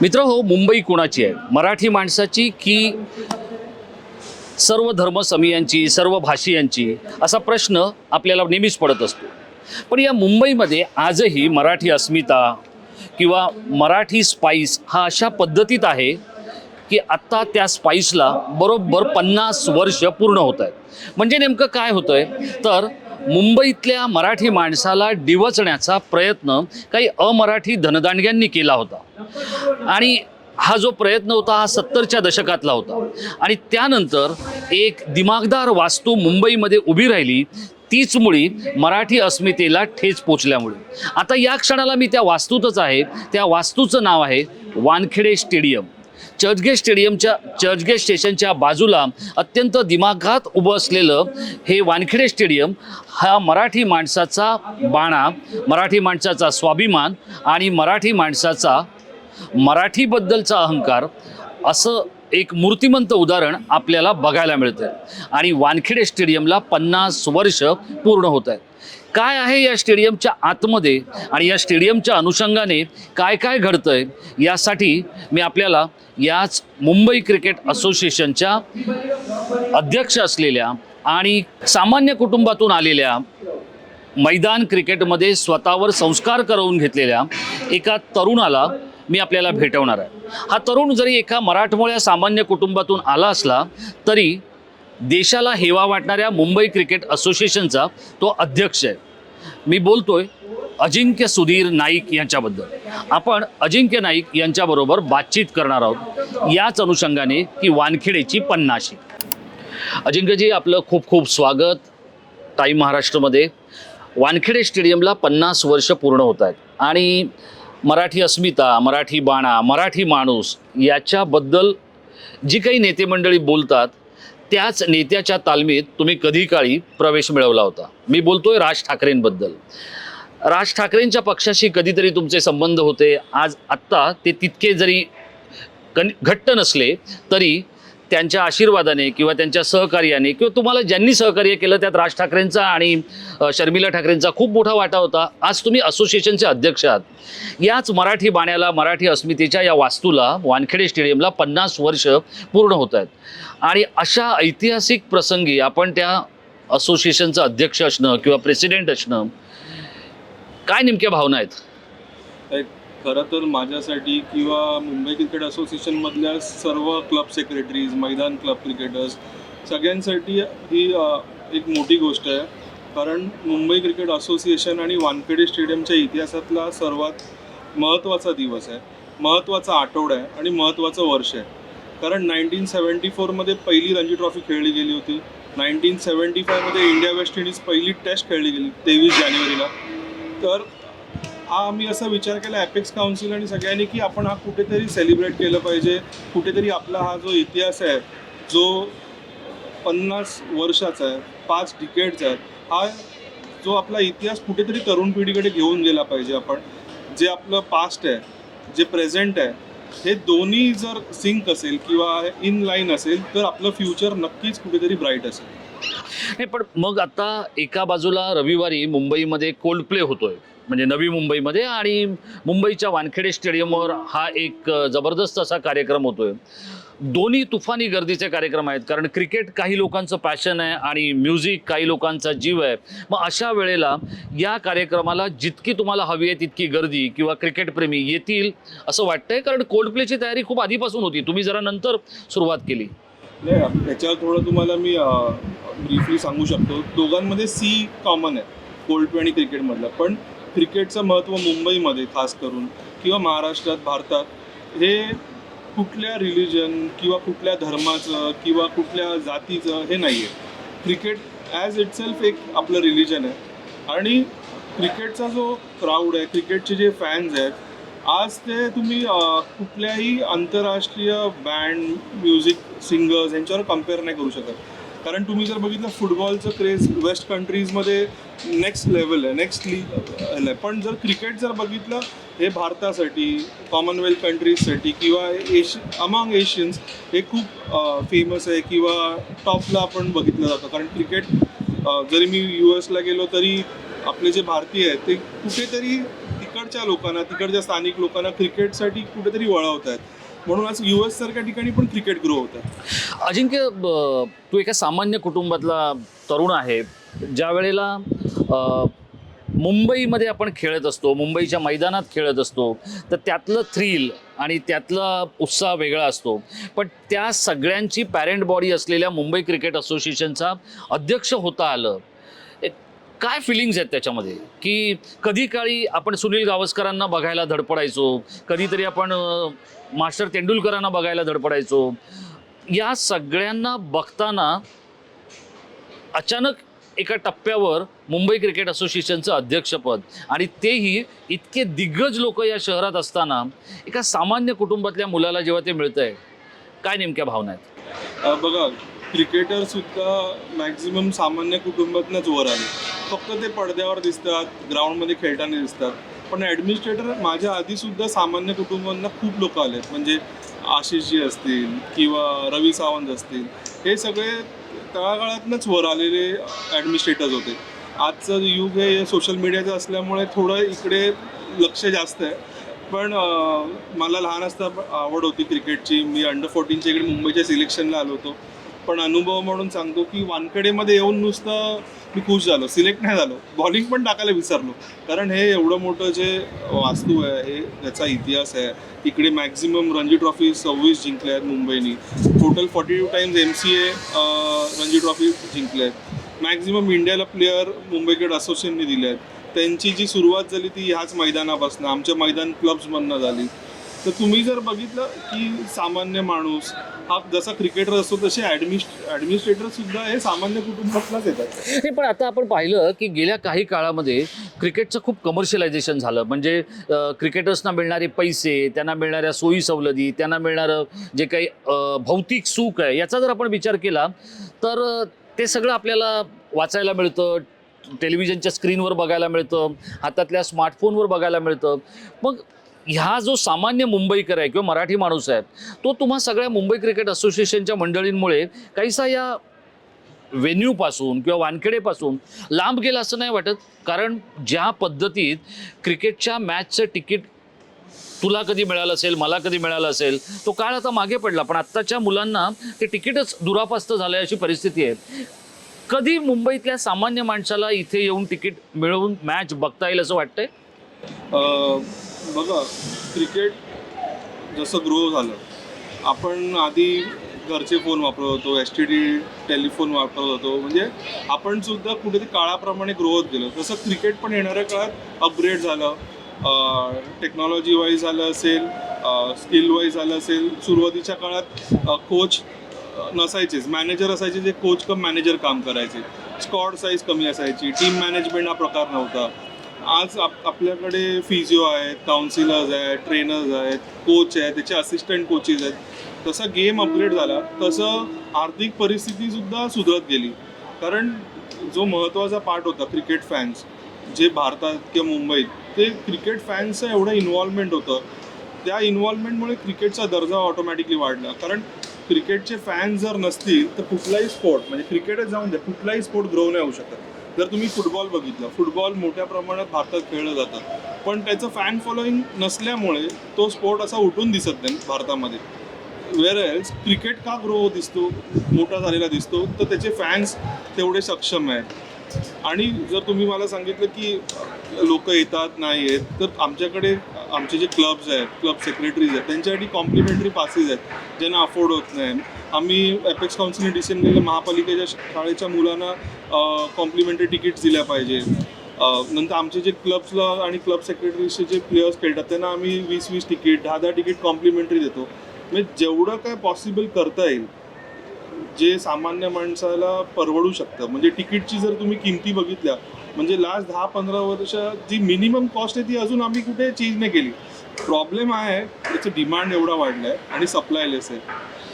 मित्र हो मुंबई कुणाची आहे? मराठी माणसाची की सर्व धर्मसमीयांची सर्व भाषीयांची? असा प्रश्न आपल्याला नेहमीच पडत असतो. पण या मुंबईमध्ये आजही मराठी अस्मिता किंवा मराठी स्पाईस हा अशा पद्धतीत आहे की आत्ता त्या स्पाईसला बरोबर पन्नास वर्ष पूर्ण होत आहेत. म्हणजे नेमकं काय होतं आहे तर मुंबईतल्या मराठी माणसाला डिवचण्याचा प्रयत्न काही अमराठी धनदांडग्यांनी केला होता. आणि हा जो प्रयत्न होता हा सत्तरच्या दशकातला होता. आणि त्यानंतर एक दिमागदार वास्तू मुंबईमध्ये उभी राहिली तीच मुळी मराठी अस्मितेला ठेच पोचल्यामुळे. आता या क्षणाला मी त्या वास्तूतच आहे. त्या वास्तूचं नाव आहे वानखेडे स्टेडियम. चर्चगेट स्टेडियमच्या चर्चगेट स्टेशनच्या बाजूला अत्यंत दिमागात उभं असलेलं हे वानखेडे स्टेडियम हा मराठी माणसाचा बाणा मराठी माणसाचा स्वाभिमान आणि मराठी माणसाचा मराठीबद्दलचा अहंकार असं एक मूर्तिमंत उदाहरण आपल्याला बघायला मिळतं आणि वानखेडे स्टेडियमला पन्नास वर्ष पूर्ण होत आहेत. काय आहे या स्टेडियमच्या आतमध्ये आणि या स्टेडियमच्या अनुषंगाने काय काय घडतंय यासाठी मी आपल्याला याच मुंबई क्रिकेट असोसिएशनच्या अध्यक्ष असलेल्या आणि सामान्य कुटुंबातून आलेल्या मैदान क्रिकेटमध्ये स्वतःवर संस्कार करवून घेतलेल्या एका तरुणाला मी आपल्याला भेटवणार आहे. हा तरुण जरी एका मराठमोळ्या सामान्य कुटुंबातून आला असला तरी देशाला हेवा वाटणाऱ्या मुंबई क्रिकेट असोसिएशनचा तो अध्यक्ष आहे. मी बोलतोय अजिंक्य सुधीर नाईक यांच्याबद्दल. आपण अजिंक्य नाईक यांच्याबरोबर बातचीत करणार आहोत. याच अनुषंगाने की वानखेडेची पन्नाशी. अजिंक्यजी आपलं खूप खूप स्वागत. टाईम महाराष्ट्रमध्ये. वानखेडे स्टेडियमला पन्नास वर्ष पूर्ण होत आहेत. आणि मराठी अस्मिता मराठी बाणा मराठी माणूस याच्याबद्दल जी काही नेते मंडळी बोलतात त्याच नेत्याच्या तालमीत तुम्ही कधी काळी प्रवेश मिळवला होता? मी बोलतोय राज ठाकरेंबद्दल. राज ठाकरेंच्या पक्षाशी कधीतरी तुमचे संबंध होते? आज आत्ता ते तितके जरी कन घट्ट नसले तरी त्यांच्या आशीर्वादाने किंवा त्यांच्या सहकार्याने किंवा तुम्हाला ज्यांनी सहकार्य केलं त्यात राज ठाकरेंचा आणि शर्मिला ठाकरेंचा खूप मोठा वाटा होता. आज तुम्ही असोसिएशनचे अध्यक्ष आहात. याच मराठी बाण्याला मराठी अस्मितेच्या या वास्तूला वानखेडे स्टेडियमला पन्नास वर्ष पूर्ण होत आहेत. आणि अशा ऐतिहासिक प्रसंगी आपण त्या असोसिएशनचं अध्यक्ष असणं किंवा प्रेसिडेंट असणं काय नेमक्या भावना आहेत? एक खरं तर माझ्यासाठी किंवा मुंबई क्रिकेट असोसिएशनमधल्या सर्व क्लब सेक्रेटरीज मैदान क्लब क्रिकेटर्स सगळ्यांसाठी ही एक मोठी गोष्ट आहे. कारण मुंबई क्रिकेट असोसिएशन आणि वानखेडे स्टेडियमच्या इतिहासातला सर्वात महत्त्वाचा दिवस आहे. महत्त्वाचा आठवडा आहे आणि महत्त्वाचं वर्ष आहे. कारण नाईन्टीन सेवन्टी फोरमध्ये पहिली रणजी ट्रॉफी खेळली गेली होती. नाईन्टीन सेवन्टी फायमध्ये इंडिया वेस्ट इंडिज पहिली टेस्ट खेळली गेली तेवीस जानेवारीला. तर हा आम्ही असा विचार केला ॲपेक्स काउन्सिल आणि सगळ्यांनी की आपण हा कुठेतरी सेलिब्रेट केलं पाहिजे. कुठेतरी आपला हा जो इतिहास आहे जो पन्नास वर्षाचा आहे पाच डिकेडचा आहे हा जो आपला इतिहास कुठेतरी तरुण पिढीकडे घेऊन गेला पाहिजे आपण. जे आपलं पास्ट आहे जे प्रेझेंट आहे हे दोन्ही जर सिंक असेल किंवा इन लाईन असेल तर आपलं फ्युचर नक्कीच कुठेतरी ब्राईट असेल. नाही पण मग आता एका बाजूला रविवारी मुंबईमध्ये कोल्ड प्ले होतोय. म्हणजे नवी मुंबईमध्ये आणि मुंबईच्या वानखेडे स्टेडियमवर हा एक जबरदस्त असा कार्यक्रम होतोय. दोन्ही तुफानी गर्दीचे कार्यक्रम आहेत कारण क्रिकेट काही लोकांचं पॅशन आहे आणि म्युझिक काही लोकांचा जीव आहे. मग अशा वेळेला या कार्यक्रमाला जितकी तुम्हाला हवी आहे तितकी गर्दी किंवा क्रिकेटप्रेमी येतील असं वाटतंय? कारण कोल्ड प्लेची तयारी खूप आधीपासून होती. तुम्ही जरा नंतर सुरुवात केली. नाही याच्यावर थोडं तुम्हाला मी ब्रीफली सांगू शकतो. दोघांमध्ये सी कॉमन आहे कोल्ड प्ले आणि क्रिकेटमधलं पण क्रिकेटचं महत्त्व मुंबईमध्ये खास करून किंवा महाराष्ट्रात भारतात हे कुठल्या रिलिजन किंवा कुठल्या धर्माचं किंवा कुठल्या जातीचं हे नाही आहे क्रिकेट ॲज इटसेल्फ एक आपलं रिलिजन आहे. आणि क्रिकेटचा जो क्राऊड आहे क्रिकेटचे जे फॅन्स आहेत आज ते तुम्ही कुठल्याही आंतरराष्ट्रीय बँड म्युझिक सिंगर्स यांच्यावर कंपेअर नाही करू शकत. कारण तुम्ही जर बघितलं फुटबॉलचं क्रेज वेस्ट कंट्रीजमध्ये नेक्स्ट लेवल आहे नेक्स्ट लीग आहे. पण जर क्रिकेट जर बघितलं हे भारतासाठी कॉमनवेल्थ कंट्रीजसाठी किंवा एश अमॉंग एशियन्स हे खूप फेमस आहे किंवा टॉपला आपण बघितलं जातं. कारण क्रिकेट जरी मी यू एसला गेलो तरी आपले जे भारतीय आहेत ते कुठेतरी तिकडच्या लोकांना तिकडच्या स्थानिक लोकांना क्रिकेटसाठी कुठेतरी वळवत आहेत म्हणून आज यू एस सारख्या ठिकाणी पण क्रिकेट ग्रो होत. अजिंक्य ब- तू एका सामान्य कुटुंबातला तरुण आहे. ज्या वेळेला मुंबईमध्ये आपण खेळत असतो मुंबईच्या मैदानात खेळत असतो तर त्यातलं थ्रिल आणि त्यातला उत्साह वेगळा असतो. पण त्या सगळ्यांची पॅरेंट बॉडी असलेल्या मुंबई क्रिकेट असोसिएशनचा अध्यक्ष होता आलं. काय फिलिंग्स आहेत त्याच्यामध्ये? की कधी काळी आपण सुनील गावस्करांना बघायला धडपडायचो? कधीतरी आपण मास्टर तेंडुलकरांना बघायला धडपडायचो. या सगळ्यांना बघताना अचानक एका टप्प्यावर मुंबई क्रिकेट असोसिएशनचं अध्यक्षपद आणि तेही इतके दिग्गज लोक या शहरात असताना एका सामान्य कुटुंबातल्या मुलाला जेव्हा ते मिळतं आहे काय नेमक्या भावना आहेत? बघा क्रिकेटर सुद्धा मॅक्झिमम सामान्य कुटुंबातनंच वर आले. फक्त ते पडद्यावर दिसतात ग्राउंडमध्ये खेळताना दिसतात. पण ॲडमिनिस्ट्रेटर माझ्या आधीसुद्धा सामान्य कुटुंबांना खूप लोक आहेत म्हणजे आशिषजी असतील किंवा रवी सावंत असतील. हे सगळे तळागाळातनंच वर आलेले ॲडमिनिस्ट्रेटर्स होते. आजचं युग हे सोशल मीडियाचं असल्यामुळे थोडं इकडे लक्ष जास्त आहे. पण मला लहान असता आवड होती क्रिकेटची. मी अंडर फोर्टीनच्या इकडे मुंबईच्या सिलेक्शनला आलो होतो. पण अनुभव म्हणून सांगतो की वानखेडेमध्ये येऊन नुसतं मी खुश झालो सिलेक्ट नाही झालो. बॉलिंग पण टाकायला विसरलो. कारण हे एवढं मोठं जे वास्तू आहे हे त्याचा इतिहास आहे. इकडे मॅक्झिमम रणजी ट्रॉफी सव्वीस जिंकल्या आहेत मुंबईनी. Total forty two times M C A Ranji trophy जिंकले आहेत. मॅक्झिमम इंडियाला प्लेयर मुंबई क्रिकेट असोसिएशनने दिले आहेत. त्यांची जी सुरुवात झाली ती ह्याच मैदानापासून आमच्या मैदान क्लब्समधनं झाली. तर तुम्ही जर बघितलं की सामान्य माणूस हा जसा क्रिकेटर असतो तसे ऍडमिनिस्ट्रेटर सुद्धा हे सामान्य कुटुंबातलाच येतात. नाही पण आता आपण पाहिलं की गेल्या काही काळामध्ये क्रिकेटचं खूप कमर्शियलायझेशन झालं. म्हणजे क्रिकेटर्सना मिळणारे पैसे त्यांना मिळणाऱ्या सोयी सवलती त्यांना मिळणारं जे काही भौतिक सुख आहे याचा जर आपण विचार केला तर ते सगळं आपल्याला वाचायला मिळतं टेलिव्हिजनच्या स्क्रीनवर बघायला मिळतं हातातल्या स्मार्टफोनवर बघायला मिळतं. मग ह्या जो सामान्य मुंबईकर आहे किंवा मराठी माणूस आहे तो तुम्हा सगळ्या मुंबई क्रिकेट असोसिएशनच्या मंडळींमुळे काहीसा या व्हेन्यूपासून किंवा वानखेडेपासून लांब गेला असं नाही वाटत? कारण ज्या पद्धतीत क्रिकेटच्या मॅचचं तिकीट तुला कधी मिळालं असेल मला कधी मिळालं असेल तो काळ आता मागे पडला. पण आत्ताच्या मुलांना ते तिकीटच दुरापास्त झालं अशी परिस्थिती आहे. कधी मुंबईतल्या सामान्य माणसाला इथे येऊन तिकीट मिळवून मॅच बघता येईल असं वाटतंय? बघा क्रिकेट जसं ग्रो झालं आपण आधी घरचे फोन वापरत होतो एस टी डी टेलिफोन वापरत होतो. म्हणजे आपण सुद्धा कुठेतरी काळाप्रमाणे ग्रो होत गेलो. तसं क्रिकेट पण येणाऱ्या काळात अपग्रेड झालं. टेक्नॉलॉजी वाईज झालं असेल स्किल वाईज झालं असेल सुरुवातीच्या काळात कोच नसायचेच मॅनेजर असायचे जे कोच कम मॅनेजर काम करायचे. स्कॉड साईज कमी असायची. टीम मॅनेजमेंट हा प्रकार नव्हता. आज आप आपल्याकडे फिजिओ आहेत काउन्सिलर्स आहेत ट्रेनर्स आहेत कोच आहेत त्याचे असिस्टंट कोचेस आहेत. तसा गेम अपग्रेड झाला तसं आर्थिक परिस्थिती सुद्धा सुधरत गेली. कारण जो महत्त्वाचा पार्ट होता क्रिकेट फॅन्स जे भारतात किंवा मुंबईत ते क्रिकेट फॅन्सचं एवढं इन्व्हॉल्वमेंट होतं. त्या इन्व्हॉल्वमेंटमुळे क्रिकेटचा दर्जा ऑटोमॅटिकली वाढला. कारण क्रिकेटचे फॅन्स जर नसतील तर कुठलाही स्पोर्ट म्हणजे क्रिकेटच जाऊन द्या कुठलाही स्पोर्ट ग्रो नाही होऊ शकत. जर तुम्ही फुटबॉल बघितलं फुटबॉल मोठ्या प्रमाणात भारतात खेळलं जातं. पण त्याचं फॅन फॉलोईंग नसल्यामुळे तो स्पोर्ट असा उठून दिसत नाही भारतामध्ये. वेअर एल्स क्रिकेट का ग्रो दिसतो मोठा झालेला दिसतो तर त्याचे फॅन्स तेवढे सक्षम आहेत. आणि जर तुम्ही मला सांगितलं की लोक येतात नाही येत तर आमच्याकडे आमचे जे क्लब्स आहेत क्लब सेक्रेटरीज आहेत त्यांच्यासाठी कॉम्प्लिमेंटरी पासेस आहेत ज्यांना अफोर्ड होत नाही. आम्ही एपेक्स काउन्सिलने डिसिजन केलं महापालिकेच्या शाळेच्या मुलांना कॉम्प्लिमेंटरी तिकीट्स दिल्या पाहिजे. नंतर आमचे जे क्लब्सला आणि क्लब सेक्रेटरीचे जे प्लेयर्स खेळतात त्यांना आम्ही वीस वीस तिकीट दहा दहा तिकीट कॉम्प्लिमेंटरी देतो. म्हणजे जेवढं काय पॉसिबल करता येईल जे सामान्य माणसाला परवडू शकतं. म्हणजे तिकीटची जर तुम्ही किमती बघितल्या म्हणजे लास्ट दहा पंधरा वर्ष जी मिनिमम कॉस्ट आहे ती अजून आम्ही कुठे चेंज नाही केली. प्रॉब्लेम आहे त्याचं डिमांड एवढा वाढला आहे आणि सप्लाय लेस आहे.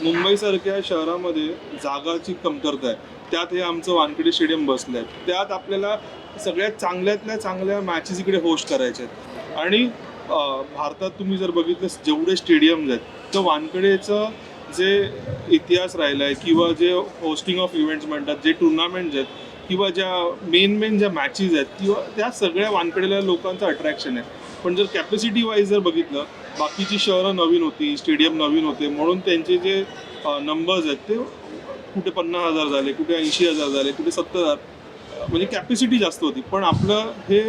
मुंबईसारख्या शहरामध्ये जागाची कमतरता आहे. त्यात हे आमचं वानखेडे स्टेडियम बसलं आहे त्यात आपल्याला सगळ्यात चांगल्यातल्या चांगल्या मॅचेस इकडे होस्ट करायच्या आहेत. आणि भारतात तुम्ही जर बघितलं जेवढे स्टेडियम्स आहेत तर वानखेडेचं जे इतिहास राहिला आहे किंवा जे होस्टिंग ऑफ इव्हेंट्स म्हणतात जे टुर्नामेंट्स आहेत किंवा ज्या मेन मेन ज्या मॅचेस आहेत किंवा त्या सगळ्या वानकडेल्या लोकांचं अट्रॅक्शन आहे. पण जर कॅपॅसिटी वाईज जर बघितलं बाकीची शहरं नवीन होती स्टेडियम नवीन होते म्हणून त्यांचे जे नंबर्स आहेत ते कुठे पन्नास हजार झाले कुठे ऐंशी हजार झाले कुठे सत्तर हजार म्हणजे कॅपॅसिटी जास्त होती. पण आपलं हे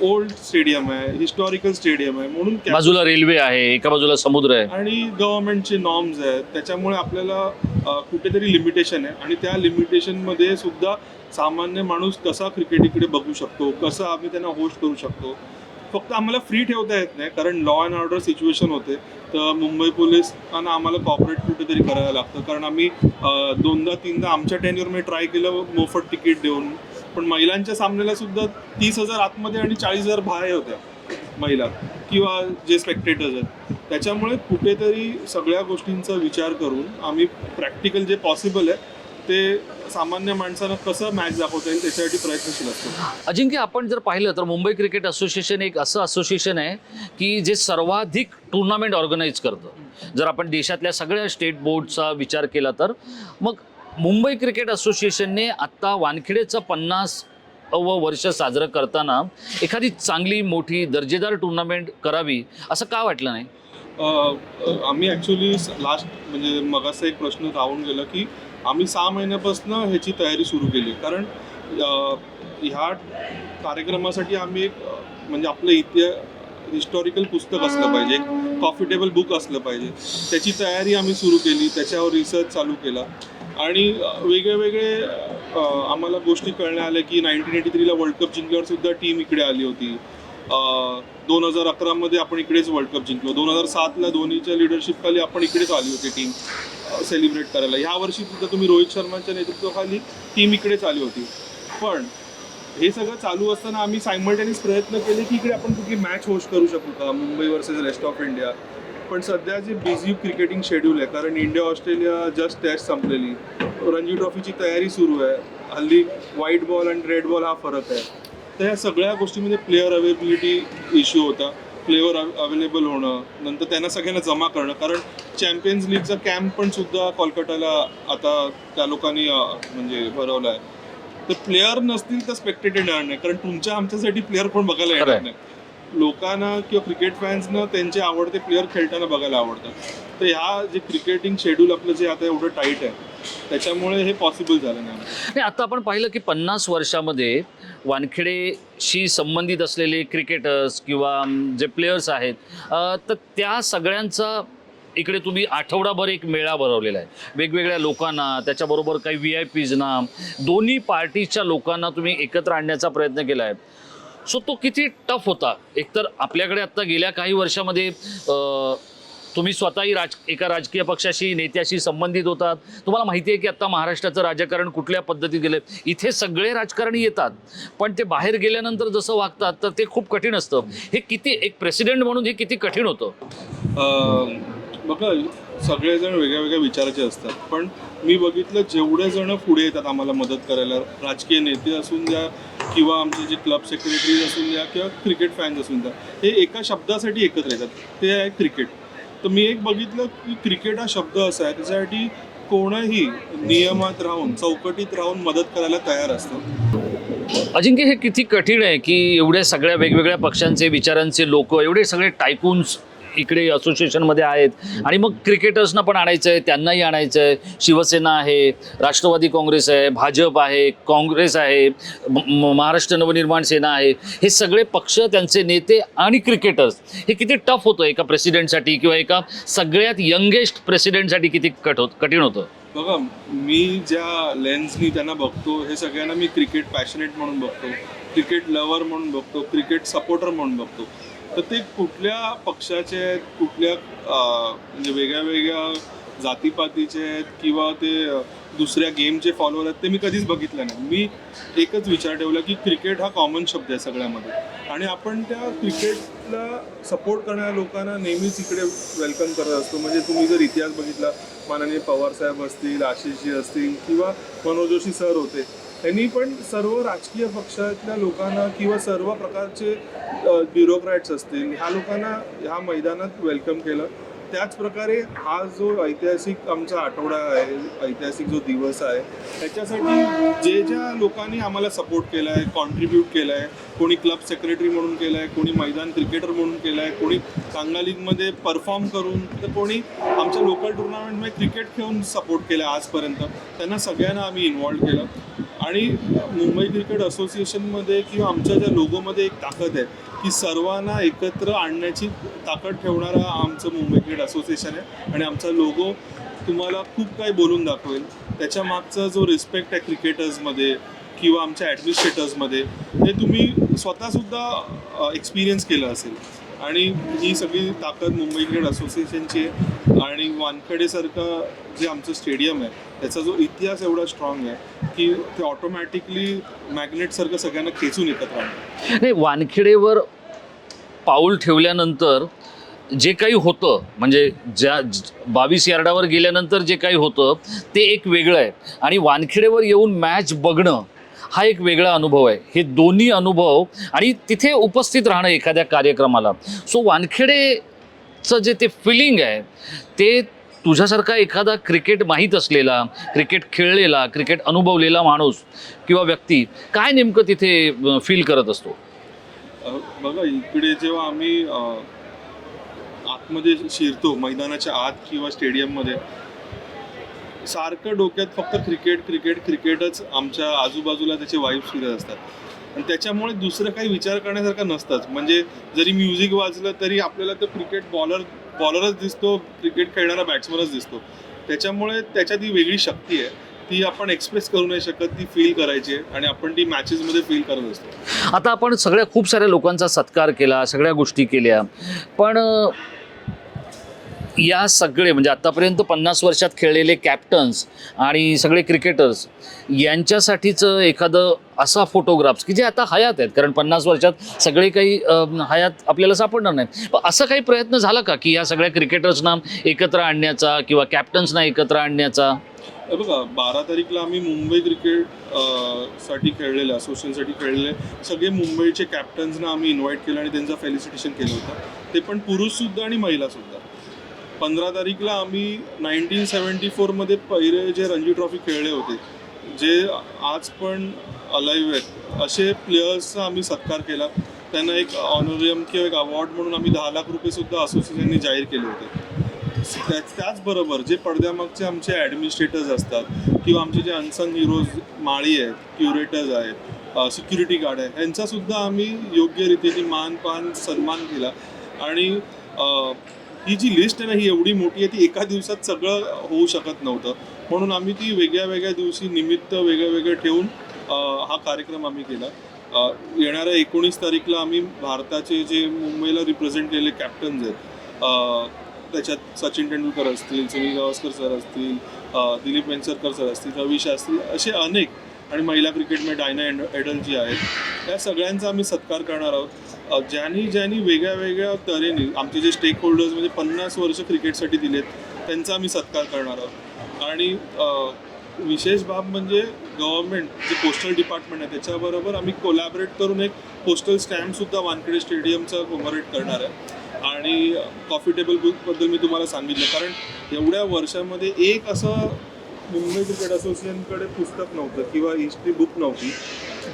ओल्ड स्टेडियम आहे हिस्टॉरिकल स्टेडियम आहे म्हणून cap- बाजूला रेल्वे आहे एका बाजूला समुद्र आहे. आणि गव्हर्नमेंटचे नॉर्म्स आहेत त्याच्यामुळे आपल्याला अ, कुठेतरी लिमिटेशन आहे. आणि त्या लिमिटेशनमध्ये सुद्धा सामान्य माणूस कसा क्रिकेट इकडे बघू शकतो कसं आम्ही त्यांना होस्ट करू शकतो? फक्त आम्हाला फ्री ठेवता येत नाही कारण लॉ अँड ऑर्डर सिच्युएशन होते. तर मुंबई पोलिसांना आम्हाला कॉपरेट कुठेतरी करायला लागतं. कारण आम्ही अ, दोनदा तीनदा आमच्या टेन्युअरमध्ये ट्राय केलं मोफत तिकीट देऊन. पण महिलांच्या सामन्याला सुद्धा तीस हजार आतमध्ये आणि चाळीस हजार बाहेर होत्या महिला किंवा जे स्पेक्टेटर्स आहेत. त्याच्यामुळे कुठेतरी सगळ्या गोष्टींचा विचार करून आम्ही प्रॅक्टिकल जे पॉसिबल आहे ते सामान्य माणसानं कसं मॅच दाखवता येईल त्याच्यासाठी प्रयत्नशील असतो. अजिंक्य आपण जर पाहिलं तर मुंबई क्रिकेट असोसिएशन एक असं असोसिएशन आहे की जे सर्वाधिक टुर्नामेंट ऑर्गनाईज करतं. जर आपण देशातल्या सगळ्या स्टेट बोर्डचा विचार केला तर मग मुंबई क्रिकेट असोसिएशनने आत्ता वानखेडेचं पन्नास व वर्ष साजरं करताना एखादी चांगली मोठी दर्जेदार टुर्नामेंट करावी असं का वाटलं नाही? आम्ही ॲक्च्युली लास्ट म्हणजे मगाचा एक प्रश्न राहून गेला की आम्ही सहा महिन्यापासून ह्याची तयारी सुरू केली. कारण ह्या कार्यक्रमासाठी आम्ही एक म्हणजे आपलं इतिहास हिस्टॉरिकल पुस्तक असलं पाहिजे एक कॉफिटेबल बुक असलं पाहिजे. त्याची तयारी आम्ही सुरू केली त्याच्यावर रिसर्च चालू केला. आणि वेगळे वेगळे आम्हाला गोष्टी कळण्या आल्या की नाईन्टीन एटी थ्रीला वर्ल्ड कप जिंकल्यावर सुद्धा टीम इकडे आली होती. दोन हजार अकरामध्ये आपण इकडेच वर्ल्ड कप जिंकलो. दोन हजार सातला धोनीच्या लिडरशिपखाली आपण इकडेच आली होती टीम सेलिब्रेट करायला. ह्या वर्षी सुद्धा तुम्ही रोहित शर्माच्या नेतृत्वाखाली टीम इकडेच आली होती. पण हे सगळं चालू असताना आम्ही सायमल्टेनियस प्रयत्न केले की इकडे आपण कुठली मॅच होस्ट करू शकू का? Mumbai versus rest of India पण सध्या जे बिझी क्रिकेटिंग शेड्यूल आहे कारण इंडिया ऑस्ट्रेलिया जस्ट टेस्ट संपलेली. रणजी ट्रॉफीची तयारी सुरू आहे. हल्ली व्हाईट बॉल आणि रेड बॉल हा फरक आहे. तर ह्या सगळ्या गोष्टीमध्ये प्लेअर अवेबिलिटी इश्यू होता. प्लेअर अवेलेबल होणं नंतर त्यांना सगळ्यांना जमा करणं. कारण चॅम्पियन्स लीगचा कॅम्प पण सुद्धा कोलकाताला आता त्या लोकांनी म्हणजे भरवला आहे तर प्लेअर नसतील तर स्पेक्टेटेड येणार नाही. कारण तुमच्या आमच्यासाठी प्लेअर पण बघायला. येणार नाही. लोकांना किंवा क्रिकेट फॅन्सना त्यांचे आवडते प्लेअर खेळताना बघायला आवडतात. तर ह्या जे क्रिकेटिंग शेड्यूल आपलं जे आता एवढं टाईट आहे त्याच्यामुळे हे पॉसिबल झालं नाही. आता आपण पाहिलं की पन्नास वर्षामध्ये वानखेडेशी संबंधित असलेले क्रिकेटर्स किंवा जे प्लेयर्स आहेत तर त्या सगळ्यांचा इकडे तुम्ही आठवडाभर एक मेळा भरवलेला आहे. वेगवेगळ्या लोकांना त्याच्याबरोबर काही व्ही आय पीजना दोन्ही पार्टीच्या लोकांना तुम्ही एकत्र आणण्याचा प्रयत्न केला आहे. सो तो किती टफ होता. एकतर आपल्याकडे आत्ता गेल्या काही वर्षामध्ये तुम्ही स्वतःही राज एका राजकीय पक्षाशी नेत्याशी संबंधित होतात. तुम्हाला माहिती आहे की आत्ता महाराष्ट्राचं राजकारण कुठल्या पद्धतीत गेलं इथे सगळे राजकारणी येतात. पण ते बाहेर गेल्यानंतर जसं वागतात तर ते खूप कठीण असतं. हे किती एक प्रेसिडेंट म्हणून हे किती कठीण होतं? बघा सगळेजण वेगळ्या वेगळ्या विचाराचे असतात. पण मी बघितलं जेवढे जण पुढे येतात आम्हाला मदत करायला राजकीय नेते असून द्या किंवा आमचे जे क्लब सेक्रेटरीज असून द्या किंवा क्रिकेट फॅन्स असून द्या हे एका शब्दासाठी एकत्र येतात. ते आहे क्रिकेट तर मी एक बघितलं की क्रिकेट हा शब्द असा आहे त्याच्यासाठी कोणही नियमात राहून चौकटीत राहून मदत करायला तयार असतं अजिंक्य हे किती कठीण आहे की एवढ्या सगळ्या वेगवेगळ्या पक्षांचे विचारांचे लोक एवढे सगळे टायकून्स इकडे असोसिएशनमध्ये आहेत. आणि मग क्रिकेटर्सना पण आणायचं आहे त्यांनाही आणायचं आहे शिवसेना आहे राष्ट्रवादी काँग्रेस आहे भाजप आहे काँग्रेस आहे म- महाराष्ट्र नवनिर्माण सेना आहे. हे सगळे पक्ष त्यांचे नेते आणि क्रिकेटर्स हे किती टफ होतं एका प्रेसिडेंटसाठी किंवा एका सगळ्यात यंगेस्ट प्रेसिडेंटसाठी किती कट होत कठीण होतं? बघा मी ज्या लेन्सनी त्यांना बघतो हे सगळ्यांना मी क्रिकेट पॅशनेट म्हणून बघतो. क्रिकेट लवर म्हणून बघतो. क्रिकेट सपोर्टर म्हणून बघतो. तर ते कुठल्या पक्षाचे आहेत कुठल्या म्हणजे वेगळ्या वेगळ्या जातीपातीचे आहेत किंवा ते दुसऱ्या गेमचे फॉलोअर आहेत ते मी कधीच बघितलं नाही. मी एकच विचार ठेवला की क्रिकेट हा कॉमन शब्द आहे सगळ्यामध्ये. आणि आपण त्या क्रिकेटला सपोर्ट करणाऱ्या लोकांना नेहमीच इकडे वेलकम करत असतो. म्हणजे तुम्ही जर इतिहास बघितला माननीय पवार साहेब असतील आशिषजी असतील किंवा मनोज जोशी सर होते त्यांनी पण सर्व राजकीय पक्षातल्या लोकांना किंवा सर्व प्रकारचे ब्युरोक्रॅट्स असतील ह्या लोकांना ह्या मैदानात वेलकम केलं. त्याच प्रकारे हा जो ऐतिहासिक आमचा आठवडा आहे ऐतिहासिक जो दिवस आहे त्याच्यासाठी जे ज्या लोकांनी आम्हाला सपोर्ट केला आहे कॉन्ट्रीब्यूट केलं आहे कोणी क्लब सेक्रेटरी म्हणून केलं आहे कोणी मैदान क्रिकेटर म्हणून केलं आहे कोणी कांगा लीगमध्ये परफॉर्म करून तर कोणी आमच्या लोकल टुर्नामेंटमध्ये क्रिकेट खेळून सपोर्ट केलं आहे आजपर्यंत. त्यांना सगळ्यांना आम्ही इन्व्हॉल्व केलं. आणि मुंबई क्रिकेट असोसिएशनमध्ये किंवा आमच्या ज्या लोगोमध्ये एक ताकद आहे की सर्वांना एकत्र आणण्याची ताकद ठेवणारा आमचं मुंबई क्रिकेट असोसिएशन आहे आणि आमचा लोगो तुम्हाला खूप काही बोलून दाखवेल. त्याच्या मागचा जो रिस्पेक्ट आहे क्रिकेटर्समध्ये किंवा आमच्या ॲडमिनिस्ट्रेटर्समध्ये हे तुम्ही स्वतःसुद्धा एक्सपिरियन्स केलं असेल. आणि ही सगळी ताकद मुंबई क्रिकेट असोसिएशनची आहे. आणि वानखेडेसारखं जे आमचं स्टेडियम आहे त्याचा जो इतिहास एवढा स्ट्रॉंग आहे की ते ऑटोमॅटिकली मॅग्नेटसारखं सगळ्यांना खेचून येतात नाही वानखेडेवर पाऊल ठेवल्यानंतर जे काही होतं म्हणजे ज्या बावीस यार्डावर गेल्यानंतर जे काही होतं ते एक वेगळं आहे. आणि वानखेडेवर येऊन मॅच बघणं हा एक वेगळा अनुभव आहे. हे दोन्ही अनुभव आणि तिथे उपस्थित राहणं एखाद्या कार्यक्रमाला. सो वानखेडेचं जे ते फिलिंग आहे ते तुझ्यासारखा एखादा क्रिकेट माहीत असलेला क्रिकेट खेळलेला क्रिकेट अनुभवलेला माणूस किंवा व्यक्ती काय नेमकं तिथे फील करत असतो? बघा इकडे जेव्हा आम्ही आतमध्ये शिरतो मैदानाच्या आत किंवा स्टेडियममध्ये सारखं डोक्यात फक्त क्रिकेट क्रिकेट क्रिकेटच आमच्या आजूबाजूला त्याचे वाईफ फिरत असतात. आणि त्याच्यामुळे दुसरं काही विचार करण्यासारखं नसतंच. म्हणजे जरी म्युझिक वाजलं तरी आपल्याला तो क्रिकेट बॉलर बॉलरच दिसतो क्रिकेट खेळणारा बॅट्समनच दिसतो. त्याच्यामुळे त्याच्यात ही वेगळी शक्ती आहे. ती आपण एक्सप्रेस करू नाही शकत ती फील करायची आहे आणि आपण ती मॅचेसमध्ये फील करत असतो. आता आपण सगळ्या खूप साऱ्या लोकांचा सत्कार केला सगळ्या गोष्टी केल्या. पण या सगळे म्हणजे आतापर्यंत पन्नास वर्षात खेळलेले कॅप्टन्स आणि सगळे क्रिकेटर्स यांच्यासाठीचं एखादं असा फोटोग्राफ्स की जे आता हयात आहेत. कारण पन्नास वर्षात सगळे काही हयात आपल्याला सापडणार नाहीत. पण असा काही प्रयत्न झाला का की या सगळ्या क्रिकेटर्सना एकत्र आणण्याचा किंवा कॅप्टन्सना एकत्र आणण्याचा? बघा बारा तारीखला आम्ही मुंबई क्रिकेटसाठी खेळलेले असोसिएशनसाठी खेळलेले सगळे मुंबईचे कॅप्टन्सना आम्ही इन्व्हाइट केलं आणि त्यांचं फेलिसिटेशन केलं होतं. ते पण पुरुषसुद्धा आणि महिलासुद्धा पंधरा तारीखला आम्ही नाईन्टीन सेवन्टी फोरमध्ये पहिले जे रणजी ट्रॉफी खेळले होते जे आज पण अलाईव्ह आहेत असे प्लेयर्सचा आम्ही सत्कार केला. त्यांना एक ऑनोरियम किंवा एक अवॉर्ड म्हणून आम्ही दहा लाख रुपयेसुद्धा असोसिएशनने जाहीर केले होते. त्याच त्याचबरोबर जे पडद्यामागचे आमचे ॲडमिनिस्ट्रेटर्स असतात किंवा आमचे जे अनसंग हिरोज माळी आहेत क्युरेटर्स आहेत सिक्युरिटी गार्ड आहे ह्यांचासुद्धा आम्ही योग्य रीतीने मान पान सन्मान केला. आणि ही जी लिस्ट आहे ना ही एवढी मोठी आहे ती एका दिवसात सगळं होऊ शकत नव्हतं. म्हणून आम्ही ती वेगळ्या वेगळ्या दिवशी निमित्त वेगळं वेगळं ठेवून हा कार्यक्रम आम्ही केला. येणाऱ्या एकोणीस तारीखला आम्ही भारताचे जे मुंबईला रिप्रेझेंट केलेले कॅप्टन्स आहेत त्याच्यात सचिन तेंडुलकर असतील सुनील गावस्कर सर असतील दिलीप वेंचरकर सर असतील रवी शास्त्री असे अनेक आणि महिला क्रिकेटमध्ये डायना एड एडल जी आहेत. या सगळ्यांचा आम्ही सत्कार करणार आहोत. ज्यांनी ज्यांनी वेगळ्या वेगळ्या तऱ्हेने आमचे जे स्टेक होल्डर्स म्हणजे पन्नास वर्ष क्रिकेटसाठी दिलेत त्यांचा आम्ही सत्कार करणार आहोत. आणि विशेष बाब म्हणजे गव्हर्नमेंट जे पोस्टल डिपार्टमेंट आहे त्याच्याबरोबर आम्ही कोलॅबरेट करून एक पोस्टल स्टॅम्पसुद्धा वानखेडे स्टेडियमचा कोमरेट करणार आहे. आणि कॉफी टेबल बुकबद्दल मी तुम्हाला सांगितलं कारण एवढ्या वर्षामध्ये एक असं मुंबई क्रिकेट असोसिएशनकडे पुस्तक नव्हतं किंवा हिस्ट्री बुक नव्हती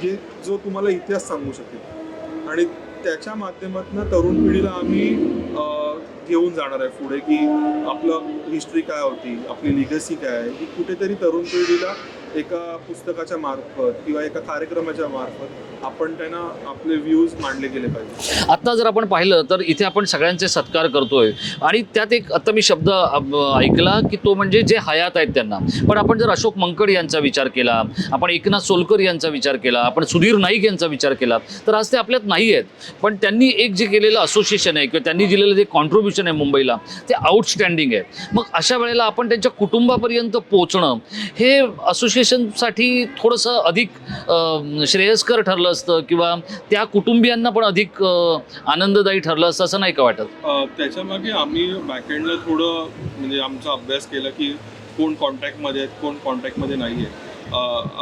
जे जो तुम्हाला इतिहास सांगू शकेल. आणि त्याच्या माध्यमातून तरुण पिढीला आम्ही घेऊन जाणार आहे पुढे की आपलं हिस्ट्री काय होती आपली लिगसी काय आहे ही कुठेतरी तरुण पिढीला एका पुस्तकाच्या मार्फत किंवा एका कार्यक्रमाच्या मार्फत आपण त्यांना आपले व्ह्यूज मांडले गेले पाहिजे. आता जर आपण पाहिलं तर इथे आपण सगळ्यांचे सत्कार करतोय. आणि त्यात एक आता मी शब्द ऐकला की तो म्हणजे जे हयात आहेत त्यांना. पण आपण जर अशोक मंकड यांचा विचार केला आपण एकनाथ सोलकर यांचा विचार केला आपण सुधीर नाईक यांचा विचार केला तर आज ते आपल्यात नाही आहेत. पण त्यांनी एक जे केलेलं असोसिएशन आहे किंवा त्यांनी दिलेलं जे कॉन्ट्रीब्युशन आहे मुंबईला ते आउटस्टँडिंग आहे. मग अशा वेळेला आपण त्यांच्या कुटुंबापर्यंत पोचणं हे असोसिएशनसाठी थोडंसं अधिक श्रेयस्कर ठरलं असतं किंवा त्या कुटुंबियांना पण अधिक आनंददायी ठरलं असतं असं नाही का वाटत? त्याच्यामागे आम्ही बॅकएंडला थोडं म्हणजे आमचा अभ्यास केला की कोण कॉन्टॅक्टमध्ये आहेत कोण कॉन्टॅक्टमध्ये नाही आहे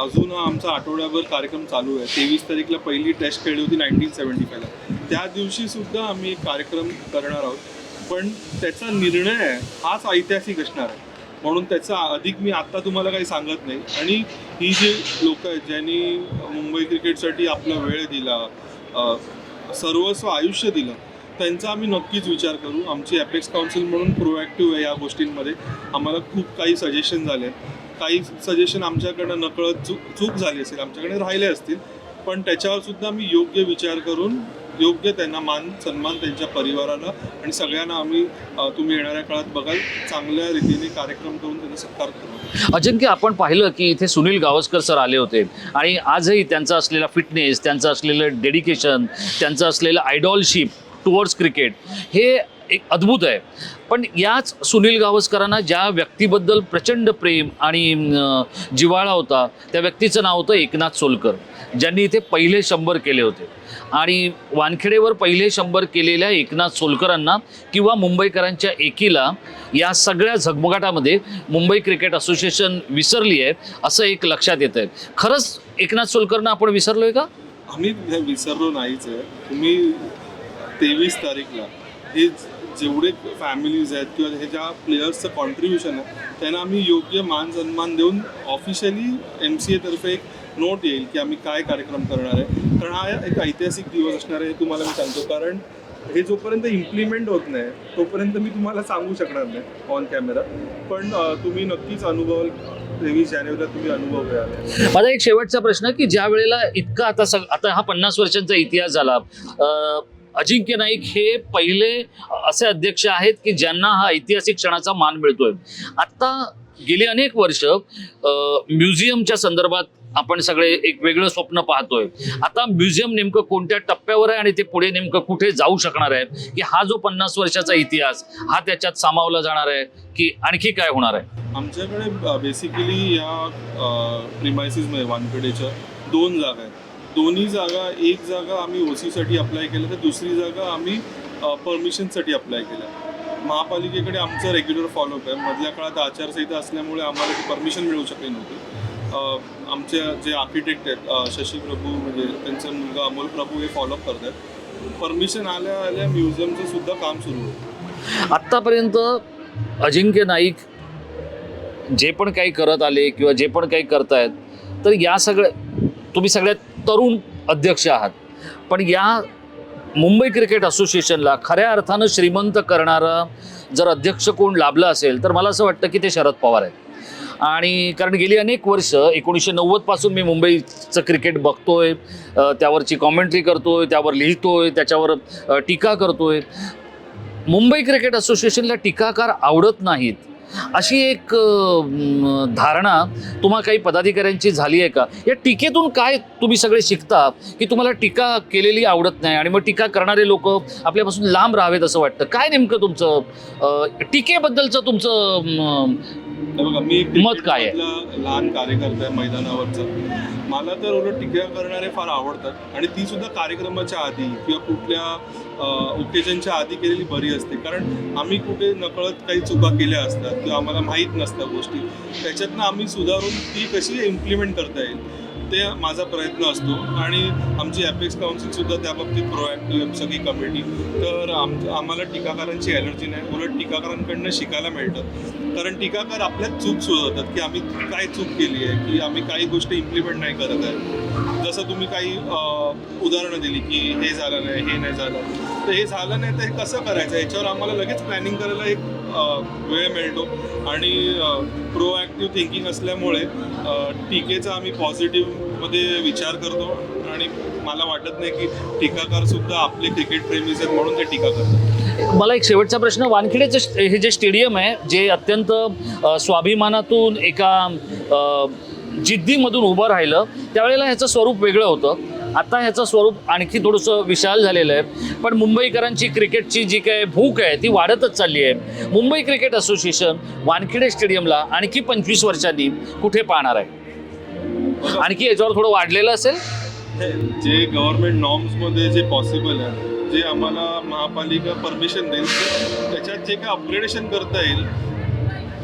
अजून आमचा आठवड्याभर कार्यक्रम चालू आहे. तेवीस तारीखला पहिली टेस्ट खेळली होती नाईन्टीन सेवन्टी फायला त्या दिवशी सुद्धा आम्ही कार्यक्रम करणार आहोत. पण त्याचा निर्णय हाच ऐतिहासिक असणार आहे. म्हणून त्याचा अधिक मी आत्ता तुम्हाला काही सांगत नाही. आणि ही जी लोक आहेत ज्यांनी मुंबई क्रिकेटसाठी आपला वेळ दिला सर्वस्व आयुष्य दिलं त्यांचा आम्ही नक्कीच विचार करू. आमची अपेक्स काउन्सिल म्हणून प्रोॲक्टिव्ह आहे या गोष्टींमध्ये. आम्हाला खूप काही सजेशन झाले काही सजेशन आमच्याकडनं नकळत चूक चूक झाली असेल आमच्याकडे राहिले असतील. पण त्याच्यावर सुद्धा आम्ही योग्य विचार करून योग्य त्यांना मान सन्मान त्यांच्या परिवाराला आणि सगळ्यांना आम्ही तुम्ही येणाऱ्या काळात बघाल चांगल्या रीतीने कार्यक्रम करून त्यांना सत्कार करू. अजिंक्य आपण पाहिलं की इथे सुनील गावस्कर सर आले होते आणि आजही त्यांचा असलेला फिटनेस त्यांचं असलेलं डेडिकेशन त्यांचं असलेलं आयडॉलशिप टुवर्ड्स क्रिकेट हे एक अद्भुत आहे. पण याच सुनील गावस्करांना ज्या व्यक्तीबद्दल प्रचंड प्रेम आणि जिवाळा जिव्हाळा होता त्या व्यक्तीचं नाव होतं एकनाथ सोलकर ज्यांनी इथे पहिले शंभर केले होते. आणि वानखेडेवर पहिले शंभर केलेल्या एकनाथ सोलकरांना किंवा मुंबईकरांच्या एकीला या सगळ्या झगमगाटामध्ये मुंबई क्रिकेट असोसिएशन विसरली आहे असं एक लक्षात येतं आहे. खरंच एकनाथ सोलकरना आपण विसरलोय का? आम्ही विसरलो नाहीच आहे. तुम्ही तेवीस तारीखला हे जेवढे फॅमिलीज आहेत किंवा हे ज्या प्लेयर्सचं कॉन्ट्रीब्युशन आहे त्यांना आम्ही योग्य मान सन्मान देऊन ऑफिशियली एम सी एतर्फे एक नोट येईल की आम्ही काय कार्यक्रम करणार आहे. कारण हा एक ऐतिहासिक दिवस असणार आहे हे तुम्हाला मी सांगतो. कारण हे जोपर्यंत इम्प्लिमेंट होत नाही तोपर्यंत मी तुम्हाला सांगू शकणार नाही ऑन कॅमेरा पण तुम्ही नक्कीच अनुभव तेवीस जानेवारीला तुम्ही अनुभव घ्याल माझा एक शेवटचा प्रश्न की ज्या वेळेला इतका आता सग आता हा पन्नास वर्षांचा इतिहास झाला अजिंक्य नाईक हे पहिले असे अध्यक्ष आहेत की ज्यांना हा ऐतिहासिक क्षणाचा मान मिळतोय. आत्ता गेली अनेक वर्ष म्युझियमच्या संदर्भात आपण सगळे एक वेगळं स्वप्न पाहतोय. आता म्युझियम नेमकं कोणत्या टप्प्यावर आहे आणि ते पुढे नेमकं कुठे जाऊ शकणार आहे? की हा जो पन्नास वर्षाचा इतिहास हा त्याच्यात सामावला जाणार आहे की आणखी काय होणार आहे? आमच्याकडे बेसिकली या प्रिमायसिसमध्ये वानखेडेच्या दोन जागा आहेत. दोन्ही जागा एक जागा आम्ही ओ सीसाठी अप्लाय केलं तर दुसरी जागा आम्ही परमिशनसाठी अप्लाय केलं महापालिकेकडे आमचं रेग्युलर फॉलोअप आहे. मधल्या काळात आचारसंहिता असल्यामुळे आम्हाला ती परमिशन मिळू शकली नव्हती. आमच्या आमचे जे आर्किटेक्ट आहेत शशी प्रभू म्हणजे त्यांचा मुलगा अमोल प्रभू हे फॉलोअप करतात. परमिशन आल्या आल्या म्युझियमचं सुद्धा काम सुरू होतं. आत्तापर्यंत अजिंक्य नाईक जे पण काही करत आले किंवा जे पण काही करतायत तर या सगळ्या तुम्ही सगळ्यात तरुण अध्यक्ष आहात. पण या मुंबई क्रिकेट असोसिएशनला खऱ्या अर्थानं श्रीमंत करणारं जर अध्यक्ष कोण लाभलं असेल तर मला असं वाटतं की ते शरद पवार आहेत. आणि कारण गेली अनेक वर्ष एकोणीसशे नव्वदपासून मी मुंबईचं क्रिकेट बघतोय त्यावरची कॉमेंट्री करतोय त्यावर लिहितोय त्याच्यावर टीका करतोय. मुंबई क्रिकेट असोसिएशनला टीकाकार आवडत नाहीत. अशी एक धारणा तुम्हा काही पदाधिकाऱ्यांची झाली आहे का? या टीकेतून काय तुम्ही सगळे शिकता की तुम्हाला टीका केलेली आवडत नाही आणि मग टीका करणारे लोक आपल्यापासून लांब राहावेत असं वाटतं? काय नेमकं तुमचं टीकेबद्दलचं तुमचं बघा मी एक मत काय आहे? लहान कार्यकर्ता आहे मैदानावरचा. मला तर उलट टीका करणारे फार आवडतात आणि ती सुद्धा कार्यक्रमाच्या आधी किंवा कुठल्या ओकेजनच्या आधी केलेली बरी असते. कारण आम्ही कुठे नकळत काही चुका केल्या असतात किंवा आम्हाला माहीत नसतात गोष्टी. त्याच्यातनं आम्ही सुधारून ती कशी इम्प्लिमेंट करता येईल? ते माझा प्रयत्न असतो आणि आमची ॲपेक्स काउन्सिलसुद्धा त्याबाबतीत त्या बाबतीत प्रोॲक्टिव्ह सगळी कमिटी तर आम आम्हाला टीकाकारांची ॲलर्जी नाही. उलट टीकाकारांकडनं शिकायला मिळतं. कारण टीकाकार आपल्याच चूक शोधतात की आम्ही काय चूक केली आहे की आम्ही काही गोष्टी इम्प्लिमेंट नाही करत आहे. जसं तुम्ही काही उदाहरणं दिली की हे झालं नाही हे नाही झालं. तर हे झालं नाही तर हे कसं करायचं? याच्यावर आम्हाला लगेच प्लॅनिंग करायला एक वेळ मिळतो. आणि प्रोॲक्टिव्ह थिंकिंग असल्यामुळे टीकेचा आम्ही पॉझिटिव्हमध्ये विचार करतो. आणि मला वाटत नाही की टीकाकार सुद्धा आपले क्रिकेट प्रेमीज आहेत म्हणून ते टीका करतात. मला एक शेवटचा प्रश्न. वानखेडेचं हे जे स्टेडियम आहे जे अत्यंत स्वाभिमानातून एका जिद्दीमधून उभं राहिलं त्यावेळेला ह्याचं स्वरूप वेगळं होतं. आता ह्याचं स्वरूप आणखी थोडंसं विशाल झालेलं आहे. पण मुंबईकरांची क्रिकेटची जी काय भूक आहे ती वाढतच चालली आहे. मुंबई क्रिकेट असोसिएशन वानखेडे स्टेडियमला आणखी पंचवीस वर्षांनी कुठे पाहणार आहे? आणखी याच्यावर थोडं वाढलेलं असेल? जे गव्हर्नमेंट नॉर्म्समध्ये जे पॉसिबल आहे जे आम्हाला महापालिका परमिशन देईल त्याच्यात जे काय अपग्रेडेशन करता येईल.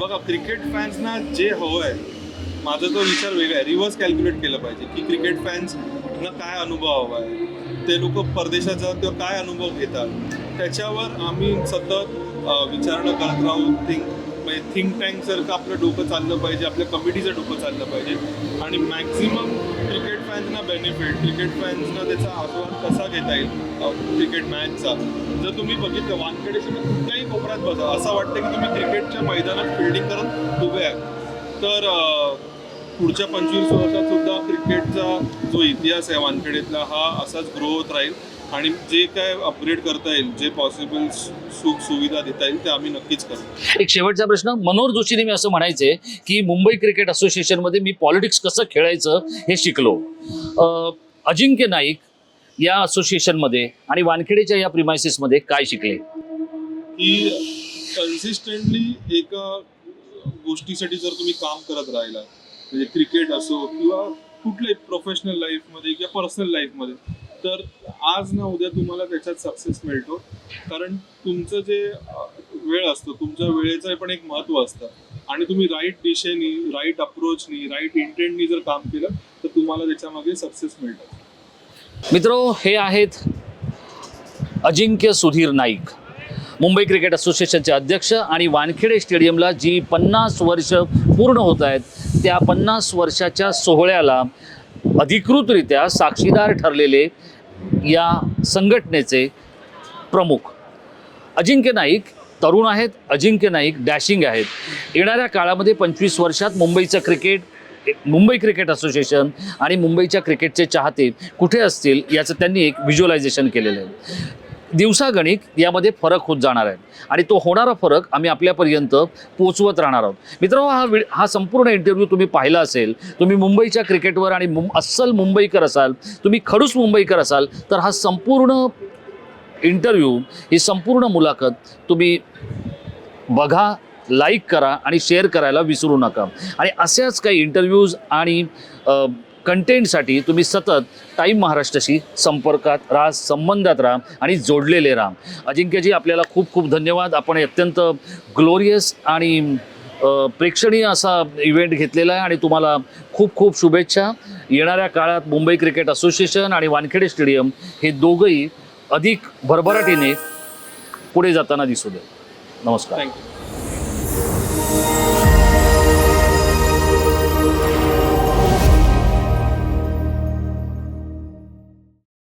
बघा क्रिकेट फॅन्सना जे हवं आहे माझा तो विचार वेगळा आहे. रिव्हर्स कॅल्क्युलेट केलं पाहिजे की क्रिकेट फॅन्सना काय अनुभव हवा आहे? ते लोक परदेशात जाऊन तेव्हा काय अनुभव घेतात? त्याच्यावर आम्ही सतत विचारणं विचारणा करत राहू. थिंक म्हणजे थिंक टँकसारखं आपलं डोकं चाललं पाहिजे. आपल्या कमिटीचं डोकं चाललं पाहिजे. आणि मॅक्झिमम क्रिकेट फॅन्सना बेनिफिट क्रिकेट फॅन्सना त्याचा आस्वाद कसा घेता येईल? क्रिकेट मॅचचा जर तुम्ही बघितलं वानखेडेच्या कुठल्याही कोपऱ्यात बसा असं वाटतं की तुम्ही क्रिकेटच्या मैदानात फिल्डिंग करत उभे आहे तर पुढच्या पंचवीस वर्षात सुद्धा क्रिकेटचा जो इतिहास आहे वानखेडेतला हा असाच ग्रो होत राहील. आणि जे काय अपग्रेड करता येईल जे पॉसिबल सुख सुविधा देता येईल ते आम्ही नक्कीच करू एक शेवटचा प्रश्न मनोहर जोशीने मी असं म्हणायचंय की मुंबई क्रिकेट असोसिएशनमध्ये मी पॉलिटिक्स कसं खेळायचं हे शिकलो. अजिंक्य नाईक या असोसिएशनमध्ये आणि वानखेडेच्या या प्रिमायसिसमध्ये काय शिकले? की कन्सिस्टंटली एका गोष्टीसाठी जर तुम्ही काम करत राहिला म्हणजे क्रिकेट असो किंवा कुठल्याही प्रोफेशनल लाईफमध्ये किंवा पर्सनल लाईफमध्ये तर आज ना उद्या तुम्हाला त्याच्यात सक्सेस मिळतो. कारण तुमचं जे वेळ असतो तुमच्या वेळेचं पण एक महत्त्व असतं. आणि तुम्ही राईट दिशेनी राईट अप्रोचनी राईट इंटेंटनी जर काम केलं तर तुम्हाला त्याच्यामागे सक्सेस मिळतं. मित्रो हे आहेत अजिंक्य सुधीर नाईक. मुंबई क्रिकेट असोसिएशनचे अध्यक्ष आणि वानखेडे स्टेडियमला जी पन्नास वर्ष पूर्ण होत आहेत त्या पन्नास वर्षाच्या सोहळ्याला अधिकृतरित्या साक्षीदार ठरलेले या संघटनेचे प्रमुख अजिंक्य नाईक तरुण आहेत अजिंक्य नाईक डॅशिंग आहेत. येणाऱ्या काळामध्ये पंचवीस वर्षात मुंबईचं क्रिकेट मुंबई क्रिकेट असोसिएशन आणि मुंबईच्या क्रिकेटचे चाहते कुठे असतील याचं त्यांनी एक व्हिज्युअलायझेशन केलेलं आहे. दिवसागणिक यामध्ये फरक होत जाणार आहे. आणि तो होणारा फरक आम्ही आपल्यापर्यंत पोचवत राहणार आहोत. मित्रांनो हा वि हा संपूर्ण इंटरव्ह्यू तुम्ही पाहिला असेल तुम्ही मुंबईच्या क्रिकेटवर आणि मुं अस्सल मुंबईकर असाल तुम्ही खडूस मुंबईकर असाल तर हा संपूर्ण इंटरव्ह्यू ही संपूर्ण मुलाखत तुम्ही बघा लाईक करा आणि शेअर करायला विसरू नका. आणि अशाच काही इंटरव्ह्यूज आणि कंटेंटसाठी तुम्ही सतत टाईम महाराष्ट्राशी संपर्कात राहा संबंधात राहा आणि जोडलेले राहा. अजिंक्यजी आपल्याला खूप खूप धन्यवाद. आपण अत्यंत ग्लोरियस आणि प्रेक्षणीय असा इव्हेंट घेतलेला आहे आणि तुम्हाला खूप खूप शुभेच्छा. येणाऱ्या काळात मुंबई क्रिकेट असोसिएशन आणि वानखेडे स्टेडियम हे दोघंही अधिक भरभराटीने पुढे जाताना दिसू दे. नमस्कार. थँक्यू